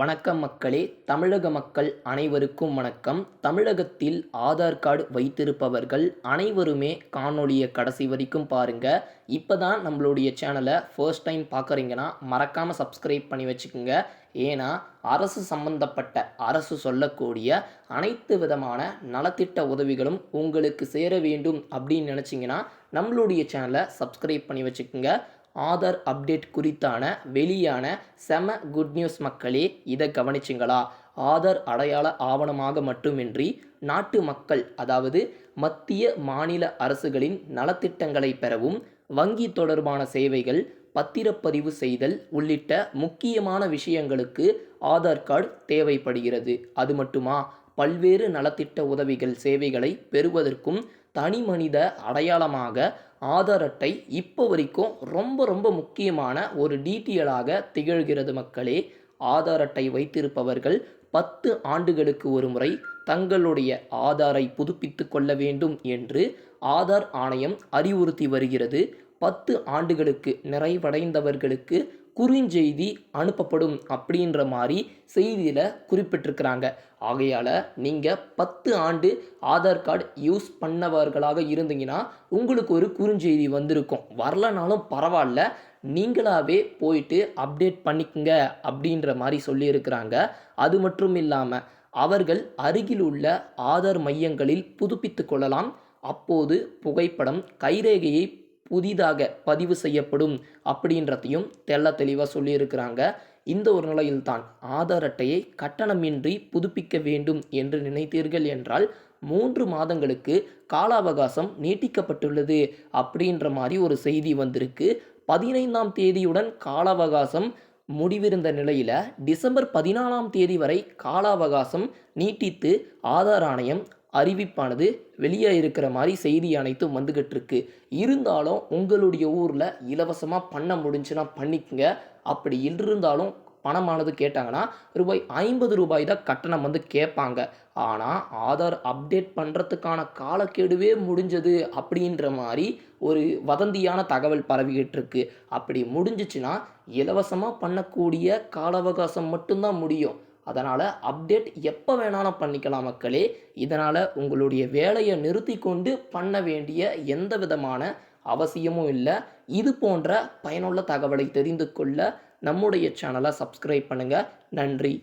வணக்கம் மக்களே தமிழக மக்கள் அனைவருக்கும் வணக்கம். தமிழகத்தில் ஆதார் கார்டு வைத்திருப்பவர்கள் அனைவருமே காணொளியை கடைசி வரைக்கும் பாருங்க. இப்போ தான் நம்மளுடைய சேனலை ஃபர்ஸ்ட் டைம் பார்க்குறீங்கன்னா மறக்காமல் சப்ஸ்கிரைப் பண்ணி வச்சுக்கோங்க. ஏன்னா அரசு சம்பந்தப்பட்ட அரசு சொல்லக்கூடிய அனைத்து விதமான நலத்திட்ட உதவிகளும் உங்களுக்கு சேர வேண்டும் அப்படின்னு நினச்சிங்கன்னா நம்மளுடைய சேனலை சப்ஸ்கிரைப் பண்ணி வச்சுக்கோங்க. ஆதார் அப்டேட் குறித்தான வெளியான செம குட் நியூஸ் மக்களே இதை கவனிச்சிங்களா? ஆதார் அடையாள ஆவணமாக மட்டுமின்றி நாட்டு மக்கள் அதாவது மத்திய மாநில அரசுகளின் நலத்திட்டங்களை பெறவும் வங்கி தொடர்பான சேவைகள் பத்திரப்பதிவு செய்தல் உள்ளிட்ட முக்கியமான விஷயங்களுக்கு ஆதார் கார்டு தேவைப்படுகிறது. அது மட்டுமா? பல்வேறு நலத்திட்ட உதவிகள் சேவைகளை பெறுவதற்கும் தனி மனித அடையாளமாக ஆதார் அட்டை இப்போ வரைக்கும் ரொம்ப ரொம்ப முக்கியமான ஒரு டீட்டெயிலாக திகழ்கிறது மக்களே. ஆதார் அட்டை வைத்திருப்பவர்கள் பத்து ஆண்டுகளுக்கு ஒரு முறை தங்களுடைய ஆதாரை புதுப்பித்து கொள்ள வேண்டும் என்று ஆதார் ஆணையம் அறிவுறுத்தி வருகிறது. பத்து ஆண்டுகளுக்கு நிறைவடைந்தவர்களுக்கு குறுஞ்செய்தி அனுப்பப்படும் அப்படின்ற மாதிரி செய்தியில் குறிப்பிட்டிருக்கிறாங்க. ஆகையால் நீங்கள் பத்து ஆண்டு ஆதார் கார்டு யூஸ் பண்ணவர்களாக இருந்தீங்கன்னா உங்களுக்கு ஒரு குறுஞ்செய்தி வந்திருக்கும். வரலனாலும் பரவாயில்ல நீங்களாகவே போயிட்டு அப்டேட் பண்ணிக்கங்க அப்படின்ற மாதிரி சொல்லியிருக்கிறாங்க. அது மட்டும் இல்லாமல் அவர்கள் அருகில் உள்ள ஆதார் மையங்களில் புதுப்பித்து கொள்ளலாம். அப்போது புகைப்படம் கைரேகையை புதிதாக பதிவு செய்யப்படும் அப்படின்றதையும் தெள்ள தெளிவாக சொல்லியிருக்கிறாங்க. இந்த ஒரு நிலையில்தான் ஆதார் அட்டையை கட்டணமின்றி புதுப்பிக்க வேண்டும் என்று நினைத்தீர்கள் என்றால் மூன்று மாதங்களுக்கு கால அவகாசம் நீட்டிக்கப்பட்டுள்ளது அப்படின்ற மாதிரி ஒரு செய்தி வந்திருக்கு. பதினைந்தாம் தேதியுடன் கால அவகாசம் முடிவிருந்த நிலையில் டிசம்பர் பதினாலாம் தேதி வரை கால அவகாசம் நீட்டித்து ஆதார் ஆணையம் அறிவிப்பானது வெளியே இருக்கிற மாதிரி செய்தி அனைத்தும் வந்துக்கிட்டு இருக்கு இருந்தாலும் உங்களுடைய ஊரில் இலவசமாக பண்ண முடிஞ்சுன்னா பண்ணிக்கங்க. அப்படி இருந்தாலும் பணமானது கேட்டாங்கன்னா ரூபாய் ஐம்பது ரூபாய் தான் கட்டணம் வந்து கேட்பாங்க. ஆனால் ஆதார் அப்டேட் பண்ணுறதுக்கான காலக்கெடுவே முடிஞ்சது அப்படின்ற மாதிரி ஒரு வதந்தியான தகவல் பரவிக்கிட்டு இருக்கு அப்படி முடிஞ்சிச்சுன்னா இலவசமாக பண்ணக்கூடிய கால அவகாசம் மட்டும்தான் முடியும். அதனால் அப்டேட் எப்போ வேணாலும் பண்ணிக்கலாம் மக்களே. இதனால் உங்களுடைய வேலையை நிறுத்தி கொண்டு பண்ண வேண்டிய எந்த விதமான அவசியமும் இல்லை. இது போன்ற பயனுள்ள தகவலை தெரிந்து கொள்ள நம்முடைய சேனலை சப்ஸ்கிரைப் பண்ணுங்கள் நன்றி.